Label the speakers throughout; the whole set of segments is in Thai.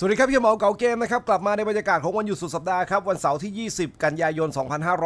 Speaker 1: สวัสดีครับพี่หมอเก่าเกมนะครับกลับมาในบรรยากาศของวันหยุดสุดสัปดาห์ครับวันเสาร์ที่ 20 กันยายน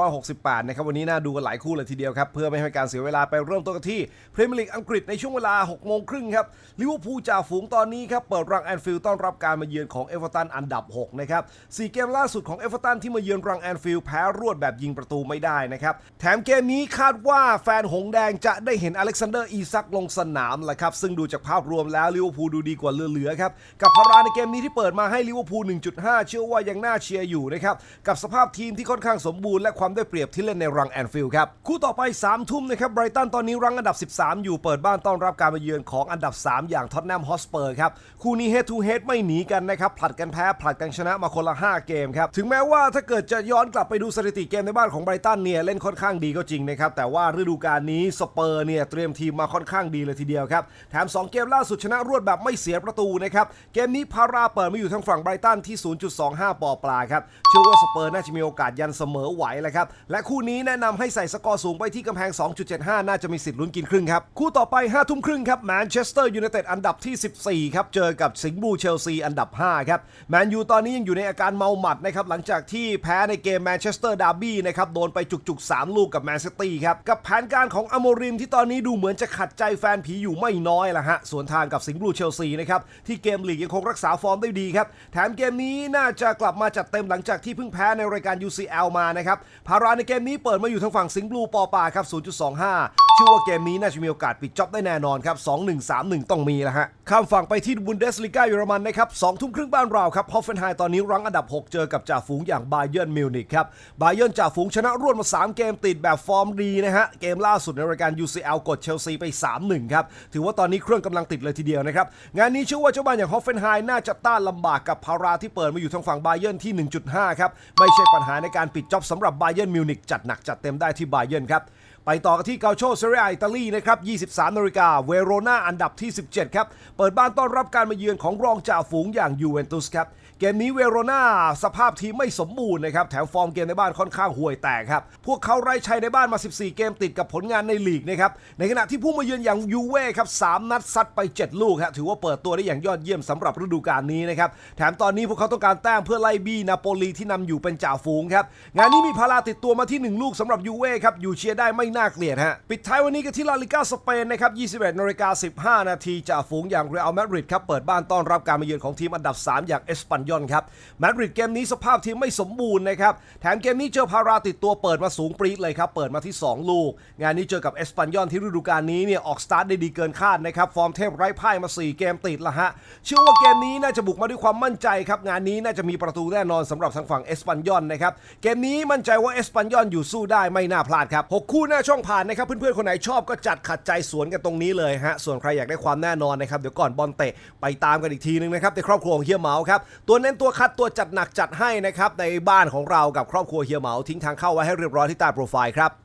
Speaker 1: 2568 นะครับวันนี้น่าดูกันหลายคู่เลยทีเดียวครับ เพื่อไม่ให้การเสียเวลาไปเริ่มต้นกันที่พรีเมียร์ลีกอังกฤษในช่วงเวลา 6 โมงครึ่งครับลิเวอร์พูลจ่าฝูงตอนนี้ครับเปิดรังแอนฟิลด์ต้อนรับการมาเยือนของเอเวอร์ตันอันดับ 6 นะครับสี่เกมล่าสุดของเอเวอร์ตันที่มาเยือนรังแอนฟิลด์แพ้รวดแบบยิงประตูไม่ได้นะครับแถมเกมนี้คาดว่าแฟนหงแดงจะได้เห็นอเล็กซานเดอร์อีซักลงสนามแหละครับซึ่งดูจากภาพรวมแล้วลิเวอร์พูลดูดีกว่าเหลือๆครับกับพาราในเกมนี้ที่เปิดมาให้ลิเวอร์พูล 1.5 เชื่อว่ายังน่าเชียร์อยู่นะครับ กับสภาพทีมที่ค่อนข้างสมบูรณ์และความได้เปรียบที่เล่นในรังแอนฟิลด์ครับ คู่ต่อไป3ทุ่มนะครับไบรตันตอนนี้รังอันดับ 13 อยู่เปิดบ้านต้อนรับการมาเยือนของอันดับ 3 อย่างท็อตแนมฮอสเปอร์ครับคู่นี้เฮดทูเฮดไม่หนีกันนะครับผลัดกันแพ้ผลัดกันชนะมาคนละ 5 เกมครับถึงแม้ว่าถ้าเกิดจะย้อนกลับไปดูสถิติเกมในบ้านของไบรตันเนี่ยเล่นค่อนข้างดีก็จริงนะครับแต่ว่าฤดูกาลนี้สเปอร์เนี่ยเตรียมทีมมาค่อนข้างดีเลยทีเดียวครับแถม 2 เกมล่าสุดชนะรวดแบบไม่เสียประตูนะครับเกมนี้พาราเปิดมาอยู่ทางฝั่งไบรตันที่ 0.25 ปอปลาครับ เชื่อว่าสเปอร์น่าจะมีโอกาสยันเสมอไหวแหละครับ และคู่นี้แนะนำให้ใส่สกอร์สูงไปที่กำแพง 2.75 น่าจะมีสิทธิ์ลุ้นกินครึ่งครับ คู่ต่อไป 5 ทุ่มครึ่งครับแมนเชสเตอร์ยูไนเต็ดอันดับที่ 14 ครับ เจอกับสิงห์บูเชลซีอันดับ 5 ครับ แมนยูตอนนี้ยังอยู่ในอาการเมาหมัดนะครับหลังจากที่แพ้ในเกมแมนเชสเตอร์ดาร์บี้นะครับโดนไปจุกๆ 3 ลูกกับแมนซิตี้ครับกับแผนการของอโมริมที่ตอนนี้ดูเหมือนจะขัดใจแฟนผีอยู่ไม่น้อยละฮะส่วนทางกับสิงห์บูเชลซีนะครับที่เกมลีกยังคงรักษาฟอร์มได้ดีครับ แถมเกมนี้น่าจะกลับมาจัดเต็มหลังจากที่เพิ่งแพ้ในรายการ UCL มานะครับ พาราในเกมนี้เปิดมาอยู่ทางฝั่งสิงห์บลูปอปาครับ 0.25 ชื่อว่าเกมนี้น่าจะมีโอกาสปิดจ็อบได้แน่นอนครับ 2-1-3-1 ต้องมีแล้วฮะ ข้ามฝั่งไปที่บุนเดสลิก้าเยอรมันนะครับ2ทุ่มครึ่งบ้านเราครับฮอฟเฟนไฮตอนนี้รั้งอันดับ 6 เจอกับจ่าฝูงอย่างบาเยิร์นมิวนิกครับบาเยิร์นจ่าฝูงชนะรวดมา 3 เกมติดแบบฟอร์มดีนะฮะเกมล่าสุดในรายการ UCL กดเชลซีไป 3-1 ครับถือว่าตอนนี้เครื่องกำลังติดเลยทีเดียวนะครับงานนี้เชื่อว่าเจ้าบ้านอย่างฮอฟเฟนไฮน่าจะต้านลำบากกับพาราที่เปิดมาอยู่ทางฝั่งบาเยิร์นที่ 1.5 ครับไม่ใช่ปัญหาในการปิดจ็อบสำหรับบาเยิร์นมิวนิกจัดหนักจัดเต็มได้ที่บาเยิร์นครับ ไปต่อกันที่เกาโชเซเรียอิตาลีนะครับ 23นาฬิกาเวโรนาอันดับที่ 17 ครับ เปิดบ้านต้อนรับการมาเยือนของรองจ่าฝูงอย่างยูเวนตุสครับ เกมนี้เวโรนาสภาพทีมไม่สมบูรณ์นะครับ แถมฟอร์มเกมในบ้านค่อนข้างห่วยแตกครับ พวกเขาไร้ชัยในบ้านมา 14 เกมติดกับผลงานในลีกนะครับ ในขณะที่ผู้มาเยือนอย่างยูเว่ครับ3นัดซัดไป 7 ลูกครับถือว่าเปิดตัวได้อย่างยอดเยี่ยมสำหรับฤดูกาลนี้นะครับ แถมตอนนี้พวกเขาต้องการแต้มเพื่อไล่บี้นาโปลีที่นำอยู่เป็นจ่าฝูงครับ งานนี้มีพาราติดตัวมาที่ 1 ลูกสำหรับยูเว่ครับ อยู่เชียร์ได้ไม่น่าเกลียดฮะ ปิดท้ายวันนี้กันที่ลาลิก้าสเปนนะครับ 21นาฬิกา15 นาทีจ่าฝูงอย่างเรอัลมาดริดครับเปิดบ้านต้อนรับการมาเยือนของทีมอันดับ 3 อย่างเอสปันยอนครับมาดริดเกมนี้สภาพทีมไม่สมบูรณ์นะครับแถมเกมนี้เจอพาราติดตัวเปิดมาสูงปรี๊ดเลยครับเปิดมาที่ 2 ลูก งานนี้เจอกับเอสปันยอนที่ฤดูกาลนี้เนี่ยออกสตาร์ทได้ดีเกินคาดนะครับฟอร์มเทพไร้พ่ายมา 4 เกมติดละฮะเชื่อว่าเกมนี้น่าจะบุกมาด้วยความมั่นใจครับงานนี้น่าจะมีประตูแน่นอนสำหรับทางฝั่งเอสปันยอนนะครับเกมนี้มั่นใจว่าเอสปันยอนอยู่สู้ได้ไม่น่าพลาดครับหกคู่หน้าช่องผ่านนะครับ เพื่อนๆ คนไหนชอบก็จัดขัดใจสวนกันตรงนี้เลยฮะ ส่วนใครอยากได้ความแน่นอนนะครับ เดี๋ยวก่อนบอลเตะไปตามกันอีกทีนึงนะครับในครอบครัวของเฮียเหมาครับ ตัวเน้นตัวคัดตัวจัดหนักจัดให้นะครับในบ้านของเรากับครอบครัวเฮียเหมาทิ้งทางเข้าไว้ให้เรียบร้อยที่ใต้โปรไฟล์ครับ